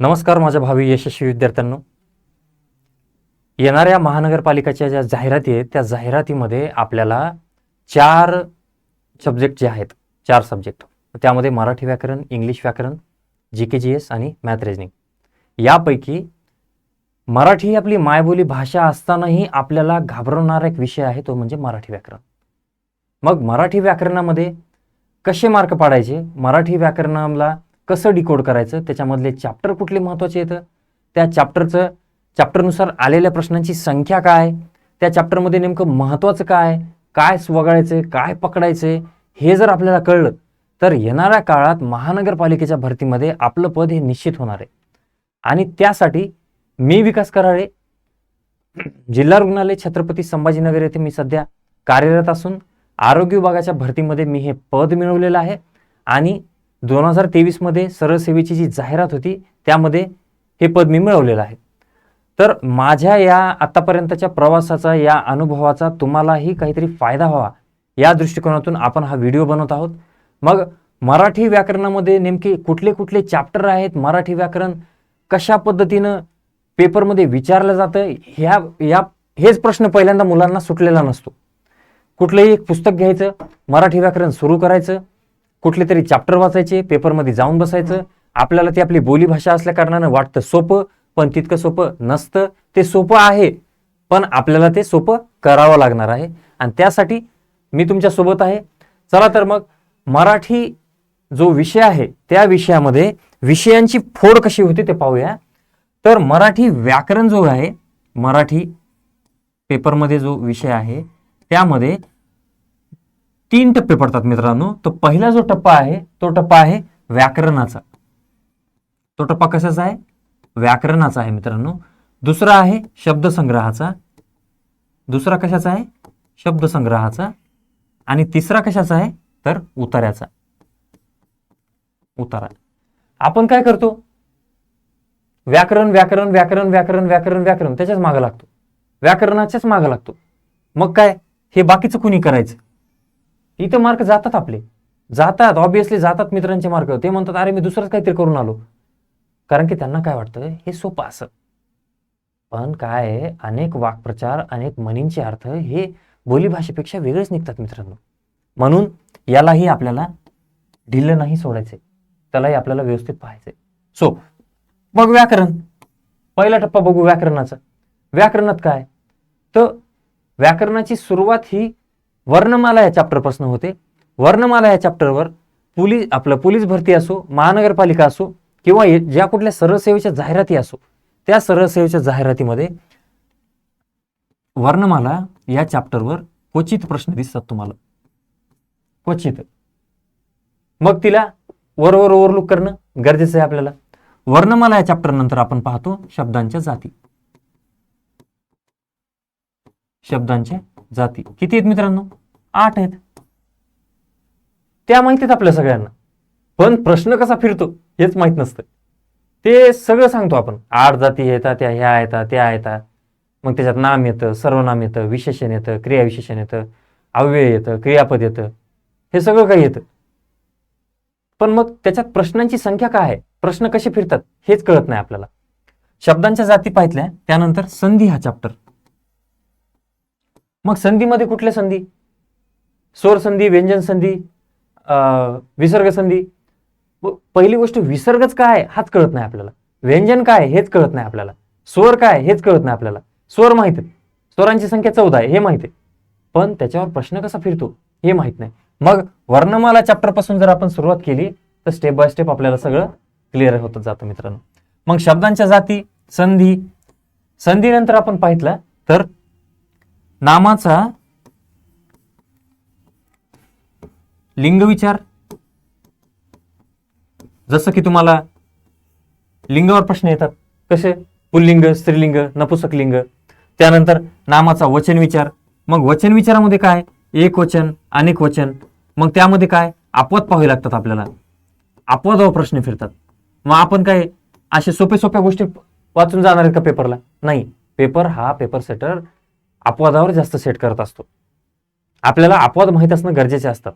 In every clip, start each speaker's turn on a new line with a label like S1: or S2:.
S1: नमस्कार माझ्या भावी यशस्वी विद्यार्थ्यांनो. येणाऱ्या महानगरपालिकाच्या ज्या जाहिराती आहेत त्या जाहिरातीमध्ये आपल्याला चार सब्जेक्ट जे आहेत चार सब्जेक्ट त्यामध्ये मराठी व्याकरण इंग्लिश व्याकरण जी के जी एस आणि मॅथ रिजनिंग यापैकी मराठी ही आपली मायबोली भाषा असतानाही आपल्याला घाबरवणारा एक विषय आहे तो म्हणजे मराठी व्याकरण. मग मराठी व्याकरणामध्ये कसे मार्क पाडायचे? मराठी व्याकरणाला कसं डिकोड करायचं? त्याच्यामधले चॅप्टर कुठले महत्त्वाचे येतं त्या चॅप्टरचं चॅप्टरनुसार आलेल्या प्रश्नांची संख्या काय? त्या चॅप्टरमध्ये नेमकं महत्त्वाचं काय? काय वगळायचं? काय पकडायचं? हे जर आपल्याला कळलं तर येणाऱ्या काळात महानगरपालिकेच्या भरतीमध्ये आपलं पद हे निश्चित होणार आहे. आणि त्यासाठी मी विकास कराळे जिल्हा रुग्णालय छत्रपती संभाजीनगर येथे मी सध्या कार्यरत असून आरोग्य विभागाच्या भरतीमध्ये मी हे पद मिळवलेलं आहे. आणि दोन हजार तेवीसमध्ये सरळसेवेची जी जाहिरात होती त्यामध्ये हे पद मी मिळवलेलं आहे. तर माझ्या या आत्तापर्यंतच्या प्रवासाचा या अनुभवाचा तुम्हालाही काहीतरी फायदा व्हावा या दृष्टिकोनातून आपण हा व्हिडिओ बनवत आहोत. मग मराठी व्याकरणामध्ये नेमके कुठले कुठले चॅप्टर आहेत? मराठी व्याकरण कशा पद्धतीनं पेपरमध्ये विचारलं जातं? ह्या या हेच प्रश्न पहिल्यांदा मुलांना सुटलेला नसतो. कुठलंही एक पुस्तक घ्यायचं मराठी व्याकरण सुरू करायचं कुठले तरी चॅप्टर वाचायचे पेपरमध्ये जाऊन बसायचं. आपल्याला ती आपली बोलीभाषा असल्या कारणानं वाटतं सोपं पण तितकं सोपं नसतं. ते सोपं आहे पण आपल्याला ते सोपं करावं लागणार आहे. आणि त्यासाठी मी तुमच्यासोबत आहे. चला तर मग मराठी जो विषय आहे त्या विषयामध्ये विषयांची फोड कशी होती ते पाहूया. तर मराठी व्याकरण जो आहे मराठी पेपरमध्ये जो विषय आहे त्यामध्ये तीन टप्पे पडतात मित्रांनो. तो पहिला जो टप्पा आहे तो टप्पा आहे व्याकरणाचा. तो टप्पा कशाचा आहे? व्याकरणाचा आहे मित्रांनो. दुसरा आहे शब्दसंग्रहाचा. दुसरा कशाचा आहे? शब्दसंग्रहाचा. आणि तिसरा कशाचा आहे? तर उतार्याचा उतारा. आपण काय करतो? व्याकरण व्याकरण व्याकरण व्याकरण व्याकरण व्याकरण त्याच्याच मागं लागतो. व्याकरणाच्याच मागं लागतो. मग काय? हे बाकीचं कुणी करायचं? इथं मार्क जातात आपले. जातात ऑब्विसली जातात मित्रांचे मार्क. ते म्हणतात अरे मी दुसरंच काहीतरी करून आलो. कारण की त्यांना काय वाटतं हे सोपं असं. पण काय आहे, अनेक वाक्प्रचार अनेक म्हणींचे अर्थ हे बोलीभाषेपेक्षा वेगळेच निघतात मित्रांनो. म्हणून यालाही आपल्याला ढिल्लं नाही सोडायचे. त्यालाही आपल्याला व्यवस्थित पाहायचे. सो मग व्याकरण. पहिला टप्पा बघू व्याकरणाचा. व्याकरणात काय? तर व्याकरणाची सुरुवात ही वर्णमाला या चॅप्टरपासून होते. वर्णमाला या चॅप्टरवर पोलीस आपलं पोलीस भरती असो महानगरपालिका असो किंवा ज्या कुठल्या सरळसेवेच्या जाहिराती असो त्या सरळसेवेच्या जाहिरातीमध्ये वर्णमाला या चॅप्टरवर क्वचित प्रश्न दिसतात तुम्हाला. क्वचित. मग तिला वरवर ओव्हरलुक करणं गरजेचं आहे आपल्याला. वर्णमाला या चॅप्टर नंतर आपण पाहतो शब्दांच्या जाती. शब्दांच्या जाती. किती आहेत मित्रांनो? आठ आहेत. त्या माहीत आहेत आपल्या सगळ्यांना. पण प्रश्न कसा फिरतो हेच माहीत नसतं. ते सगळं सांगतो आपण. आठ जाती येतात त्या ह्या येतात त्या येतात. मग त्याच्यात नाम येतं सर्वनाम येतं विशेषण येतं क्रियाविशेषण येतं अव्यय येतं क्रियापद येतं. हे सगळं काही येतं. पण मग त्याच्यात प्रश्नांची संख्या काय आहे? प्रश्न कसे फिरतात हेच कळत नाही आपल्याला. शब्दांच्या जाती पाहितल्या त्यानंतर संधी हा चॅप्टर मग संधीमध्ये कुठल्या संधी? स्वर संधी व्यंजन संधी विसर्ग संधी पहिली गोष्ट विसर्गच काय हाच कळत नाही आपल्याला. व्यंजन काय हेच कळत नाही आपल्याला. स्वर काय हेच कळत नाही आपल्याला. स्वर माहीत आहे. स्वरांची संख्या चौदा आहे हे माहीत आहे. पण त्याच्यावर प्रश्न कसा फिरतो हे माहीत नाही. मग वर्णमाला चॅप्टरपासून जर आपण सुरुवात केली तर स्टेप बाय स्टेप आपल्याला सगळं क्लिअर होत जातं मित्रांनो. मग शब्दांच्या जाती संधी. संधीनंतर आपण पाहितलं तर नामाचा लिंग विचार. जसं की तुम्हाला लिंगावर प्रश्न येतात. कसे? पुल्लिंग स्त्रीलिंग नपुसकलिंग त्यानंतर नामाचा वचन विचार. मग वचन विचारामध्ये काय? एक वचन अनेक वचन. मग त्यामध्ये काय? अपवाद पाहावे लागतात आपल्याला. अपवादावर प्रश्न फिरतात. मग आपण काय असे सोपे सोप्या गोष्टी वाचून जाणार आहेत का पेपरला? नाही. पेपर हा पेपर सेटर अपवादावर जास्त सेट करत असतो. आपल्याला अपवाद माहीत असणं गरजेचे असतात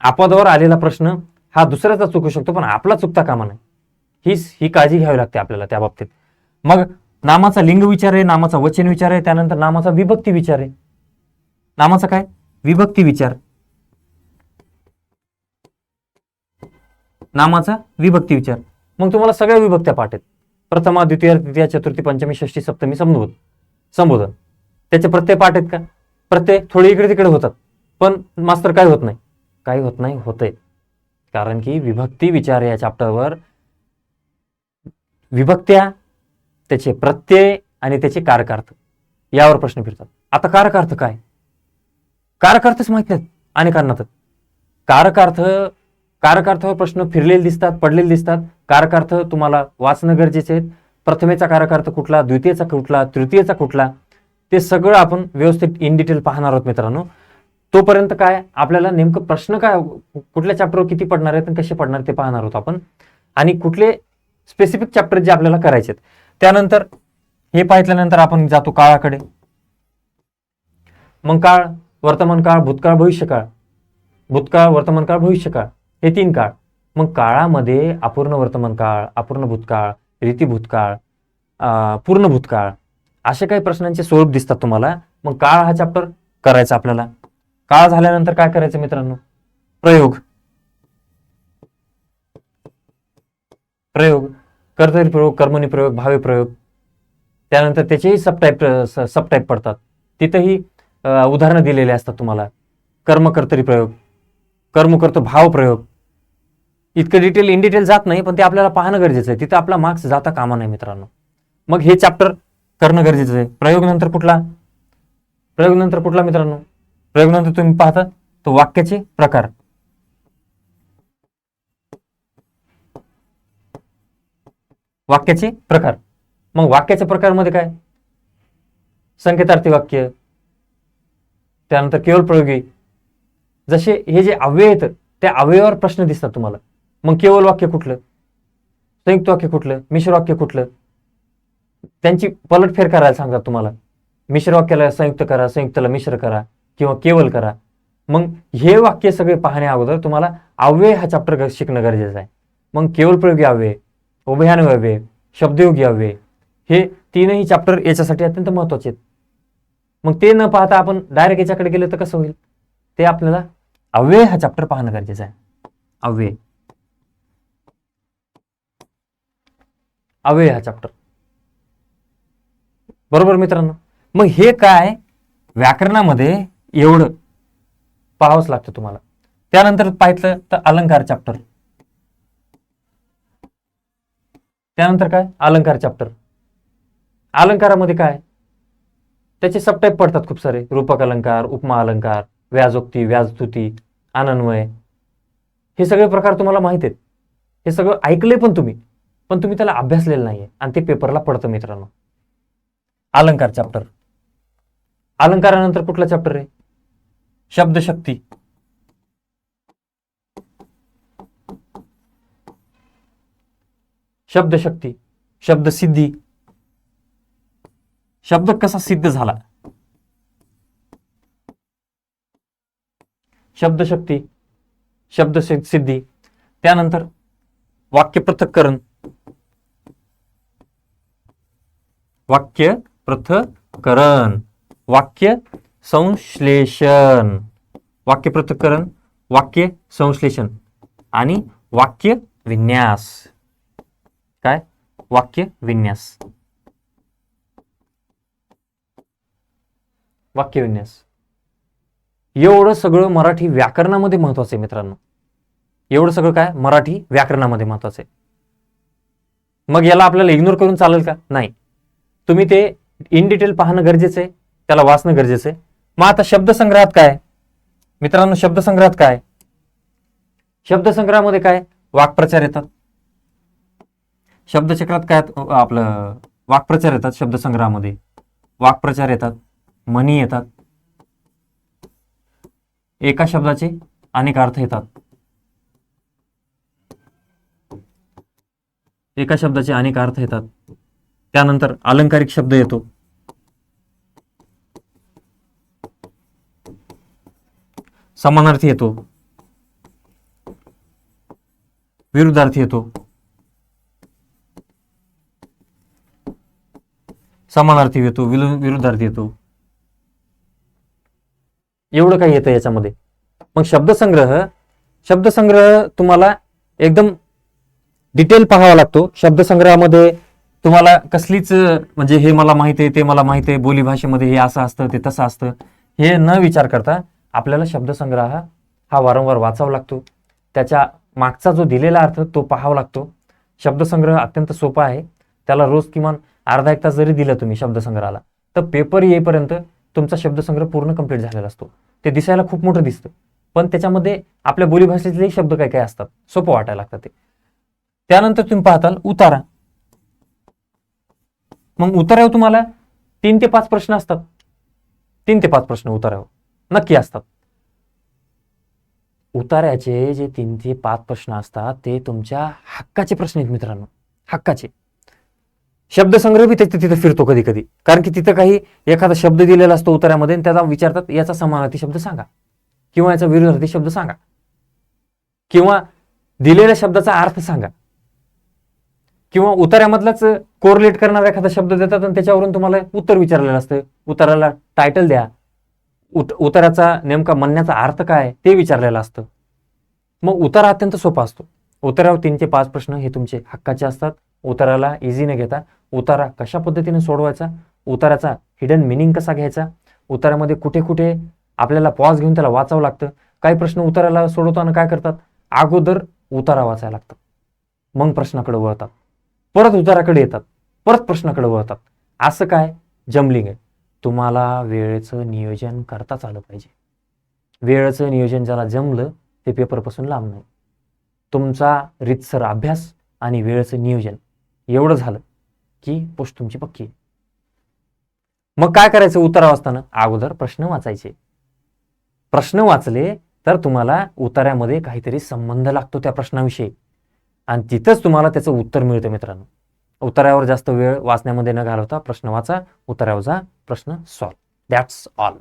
S1: आपदावर आलेला प्रश्न हा दुसऱ्याचा चुकू शकतो पण आपला चुकता कामा नाही हीच ही काळजी घ्यावी लागते आपल्याला त्या बाबतीत. मग नामाचा लिंग विचार आहे नामाचा वचन विचार आहे त्यानंतर नामाचा विभक्ती विचार आहे. नामाचा काय? विभक्ती विचार. नामाचा विभक्ती विचार. मग तुम्हाला सगळ्या विभक्त्या पाठ आहेत. प्रथमा द्वितीय तृतीय चतुर्थी पंचमी षष्टी सप्तमी संबोधन. संबोधन. त्याचे प्रत्यय पाठ आहेत का? प्रत्यय थोडे इकडे तिकडे होतात पण मास्तर काय होत नाही. काही होत नाही होते कारण की विभक्ती विचार या चॅप्टरवर विभक्त्या त्याचे प्रत्यय आणि त्याचे कारकार्थ यावर प्रश्न फिरतात. आता कारकार्थ काय? कारकार्थच माहीत नाहीत अनेकांना तर. कारकार्थ कारकार्थावर प्रश्न फिरलेले दिसतात पडलेले दिसतात. कारकार्थ तुम्हाला वाचणं गरजेचे आहेत प्रथमेचा कारकार्थ कुठला द्वितीयचा कुठला तृतीयचा कुठला ते सगळं आपण व्यवस्थित इन डिटेल पाहणार आहोत मित्रांनो. तोपर्यंत काय आपल्याला नेमकं प्रश्न काय कुठल्या चॅप्टरवर किती पडणार आहेत आणि कसे पडणार ते पाहणार आहोत आपण. आणि कुठले स्पेसिफिक चॅप्टर जे आपल्याला करायचे आहेत त्यानंतर हे पाहिल्यानंतर आपण जातो काळाकडे. मग काळ वर्तमान काळ भूतकाळ भविष्यकाळ. भूतकाळ वर्तमान काळ भविष्यकाळ. हे तीन काळ. मग काळामध्ये अपूर्ण वर्तमान काळ अपूर्ण भूतकाळ रीती भूतकाळ पूर्ण भूतकाळ. असे काही प्रश्नांचे स्वरूप दिसतात तुम्हाला. मग काळ हा चॅप्टर करायचा आपल्याला. काळ झाल्यानंतर काय करायचं मित्रांनो? प्रयोग. प्रयोग. कर्तरी प्रयोग कर्मणी प्रयोग भावे प्रयोग. त्यानंतर त्याचेही सबटाईप सबटाईप पडतात. तिथेही उदाहरणं दिलेली असतात तुम्हाला. कर्म कर्तरी प्रयोग. कर्म करतो भाव प्रयोग. इतकं डिटेल इन डिटेल जात नाही पण ते आपल्याला पाहणं गरजेचं आहे. तिथं आपला मार्क्स जाता कामा नाही मित्रांनो. मग हे चॅप्टर करणं गरजेचं आहे. प्रयोग नंतर कुठला? प्रयोग नंतर कुठला मित्रांनो? प्रयोगनंतर तुम्ही पाहता तो वाक्याचे प्रकार. वाक्याचे प्रकार. मग वाक्याच्या प्रकारमध्ये काय? संकेतार्थी वाक्य. त्यानंतर केवळ प्रयोगी. जसे हे जे अव्यय आहेत त्या अवयवावर प्रश्न दिसतात तुम्हाला. मग केवळ वाक्य कुठलं? संयुक्त वाक्य कुठलं? मिश्र वाक्य कुठलं? त्यांची पलटफेर करायला सांगतात तुम्हाला. मिश्र वाक्याला संयुक्त करा संयुक्तला मिश्र करा. किंवा केवल करा. मग हे वाक्य सगळे पाहण्या अगोदर तुम्हाला अव्यय हा चॅप्टर शिकणं गरजेचं आहे. मग केवळ प्रयोगी अव्यय उभयान्वय अव्यय शब्दयोगी अव्यय हे तीनही चॅप्टर याच्यासाठी अत्यंत महत्त्वाचे आहेत. मग ते न पाहता आपण डायरेक्ट याच्याकडे गेलं तर कसं होईल? ते आपल्याला अव्यय हा चॅप्टर पाहणं गरजेचं आहे. अव्यय. अव्यय हा चॅप्टर बरोबर मित्रांनो? मग हे काय? व्याकरणामध्ये एवढं पाहावंच लागतं तुम्हाला. त्यानंतर पाहिलं तर अलंकार चॅप्टर त्यानंतर काय? अलंकार चॅप्टर अलंकारामध्ये काय? त्याचे सबटाईप पडतात खूप सारे. रूपक अलंकार उपमा अलंकार व्याजोक्ती व्याजस्तुती आनन्वय हे सगळे प्रकार तुम्हाला माहीत आहेत. हे सगळं ऐकले पण तुम्ही. पण तुम्ही त्याला अभ्यासलेलं नाहीये. आणि ते पेपरला पडतं मित्रांनो. अलंकार चॅप्टर अलंकारानंतर कुठला चॅप्टर आहे? शब्दशक्ती. शब्दशक्ती शब्दसिद्धी. शब्द कसा सिद्ध झाला? शब्दशक्ती शब्द सिद्धी त्यानंतर वाक्य पृथक्करण. वाक्य पृथक्करण. वाक्य संश्लेषण. वाक्य पृथक्करण वाक्य संश्लेषण आणि वाक्य विन्यास. काय? वाक्य विन्यास. वाक्य विन्यास. एवढं सगळं मराठी व्याकरणामध्ये महत्वाचं आहे मित्रांनो. एवढं सगळं काय? मराठी व्याकरणामध्ये महत्वाचं आहे. मग याला आपल्याला इग्नोर करून चालेल का? नाही. तुम्ही ते इन डिटेल पाहणं गरजेचं आहे त्याला वाचणं गरजेचं आहे. मग आता शब्दसंग्रहात काय? मित्रांनो शब्दसंग्रहात काय? शब्दसंग्रहामध्ये काय? वाक्प्रचार येतात. शब्दचक्रात काय? आपलं वाक्प्रचार येतात शब्दसंग्रहामध्ये. वाक्प्रचार येतात. म्हणी येतात. एका शब्दाचे अनेक अर्थ येतात. एका शब्दाचे अनेक अर्थ येतात. त्यानंतर अलंकारिक शब्द येतो. समानार्थी येतो. विरुद्धार्थी येतो. समानार्थी येतो विरुद्धार्थी येतो. एवढं काही येतं याच्यामध्ये. मग शब्दसंग्रह शब्दसंग्रह तुम्हाला एकदम डिटेल पाहावा लागतो. शब्दसंग्रहामध्ये तुम्हाला कसलीच म्हणजे हे मला माहिती आहे ते मला माहिती आहे बोलीभाषेमध्ये हे असं असतं ते तसं असतं हे न विचार करता आपल्याला शब्दसंग्रह हा वारंवार वाचावा लागतो. त्याच्या मागचा जो दिलेला अर्थ तो पाहावा लागतो. शब्दसंग्रह अत्यंत सोपा आहे. त्याला रोज किमान अर्धा एक तास जरी दिला तुम्ही शब्दसंग्रहाला तर पेपर येईपर्यंत तुमचा शब्दसंग्रह पूर्ण कंप्लीट झालेला असतो. ते दिसायला खूप मोठं दिसतं. पण त्याच्यामध्ये आपल्या बोलीभाषेतले शब्द काय काय असतात सोपं वाटायला लागतं ते. त्यानंतर तुम्ही पाहताल उतारा. मग उतार्यावर तुम्हाला तीन ते पाच प्रश्न असतात. तीन ते पाच प्रश्न उतार्यावर नक्की असतात. उतार्याचे जे तीन ते पाच प्रश्न असतात ते तुमच्या हक्काचे प्रश्न आहेत मित्रांनो. हक्काचे. शब्दसंग्रह बी त्याच्या तिथे फिरतो कधी कधी कारण की तिथं काही एखादा शब्द दिलेला असतो उतार्यामध्ये त्याला विचारतात याचा समानार्थी शब्द सांगा. किंवा याचा विरोधार्थी शब्द सांगा. किंवा दिलेल्या शब्दाचा अर्थ सांगा. किंवा उतार्यामधलाच कोरलेट करणारा एखादा शब्द देतात आणि त्याच्यावरून तुम्हाला उत्तर विचारलेलं असतं. उताराला टायटल द्या. उत उताराचा नेमका म्हणण्याचा अर्थ काय ते विचारलेलं असतं. मग उतारा अत्यंत सोपा असतो. उतारावर तीन ते पाच प्रश्न हे तुमचे हक्काचे असतात. उताराला इझी न घेता उतारा कशा पद्धतीने सोडवायचा? उताराचा हिडन मिनिंग कसा घ्यायचा? उतारामध्ये कुठे कुठे आपल्याला पॉज घेऊन त्याला वाचावं लागतं? काही प्रश्न उताराला सोडवताना काय करतात? अगोदर उतारा वाचायला लागतात. मग प्रश्नाकडे वळतात. परत उताराकडे येतात. परत प्रश्नाकडे वळतात. असं काय? जमलिंग आहे. तुम्हाला वेळेचं नियोजन करताच आलं पाहिजे. वेळेचं नियोजन ज्याला जमलं ते पेपरपासून लांब नाही. तुमचा रितसर अभ्यास आणि वेळेचं नियोजन एवढं झालं की पोस्ट तुमची पक्की मग काय करायचं उतारा वाचताना? अगोदर प्रश्न वाचायचे. प्रश्न वाचले तर तुम्हाला उतार्यामध्ये काहीतरी संबंध लागतो त्या प्रश्नाविषयी. आणि तिथंच तुम्हाला त्याचं उत्तर मिळतं मित्रांनो. उतार्यावर जास्त वेळ वाचण्यामध्ये न घालवता प्रश्न वाचा उतार्यावर जा प्रश्न सॉल्व दॅट्स ऑल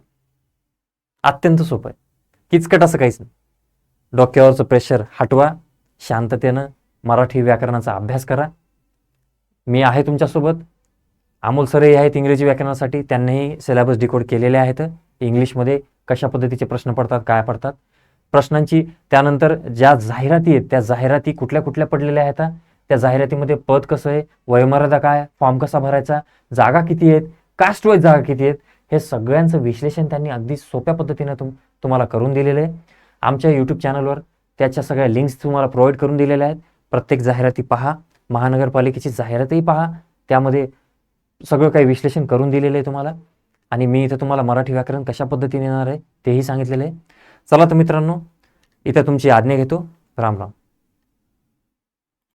S1: अत्यंत सोपं आहे. किचकट असं काहीच नाही. डोक्यावरचं प्रेशर हटवा शांततेनं मराठी व्याकरणाचा अभ्यास करा. मी आहे तुमच्यासोबत. अमोल सरही आहेत इंग्रजी व्याकरणासाठी. त्यांनीही सिलेबस डिकोड केलेले आहेत. इंग्लिशमध्ये कशा पद्धतीचे प्रश्न पडतात काय पडतात? प्रश्नांची त्यानंतर ज्या जाहिराती आहेत त्या जाहिराती कुठल्या कुठल्या पडलेल्या आहेत? त्या जाहिरातीमध्ये पद कसं आहे वयोमर्यादा काय फॉर्म कसा भरायचा जागा किती आहेत कास्ट वाईज जागा किती आहेत हे सगळ्यांचं विश्लेषण त्यांनी अगदी सोप्या पद्धतीनं तुम तुम्हाला करून दिलेलं आहे. आमच्या यूट्यूब चॅनलवर त्याच्या सगळ्या लिंक्स तुम्हाला प्रोव्हाइड करून दिलेल्या आहेत. प्रत्येक जाहिराती पहा महानगरपालिकेची जाहिरातही पहा त्यामध्ये सगळं काही विश्लेषण करून दिलेलं आहे तुम्हाला. आणि मी इथं तुम्हाला मराठी व्याकरण कशा पद्धतीने येणार आहे तेही सांगितलेलं आहे. चला तर मित्रांनो इथं तुमची आज्ञा घेतो. राम राम.